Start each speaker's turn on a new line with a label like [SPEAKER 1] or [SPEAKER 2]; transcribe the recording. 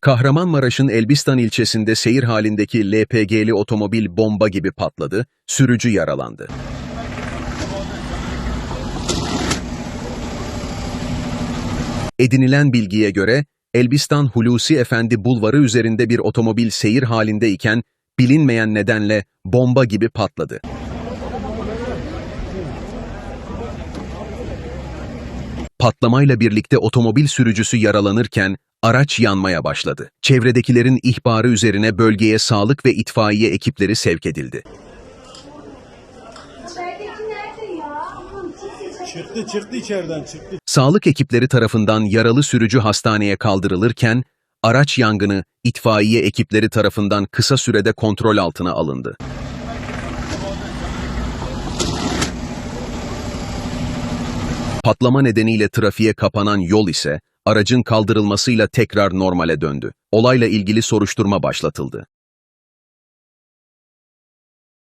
[SPEAKER 1] Kahramanmaraş'ın Elbistan ilçesinde seyir halindeki LPG'li otomobil bomba gibi patladı, sürücü yaralandı. Edinilen bilgiye göre Elbistan Hulusi Efendi Bulvarı üzerinde bir otomobil seyir halindeyken bilinmeyen nedenle bomba gibi patladı. Patlamayla birlikte otomobil sürücüsü yaralanırken araç yanmaya başladı. Çevredekilerin ihbarı üzerine bölgeye sağlık ve itfaiye ekipleri sevk edildi.
[SPEAKER 2] Çıktı çıktı içeriden çıktı.
[SPEAKER 1] Sağlık ekipleri tarafından yaralı sürücü hastaneye kaldırılırken araç yangını itfaiye ekipleri tarafından kısa sürede kontrol altına alındı. Patlama nedeniyle trafiğe kapanan yol ise aracın kaldırılmasıyla tekrar normale döndü. Olayla ilgili soruşturma başlatıldı.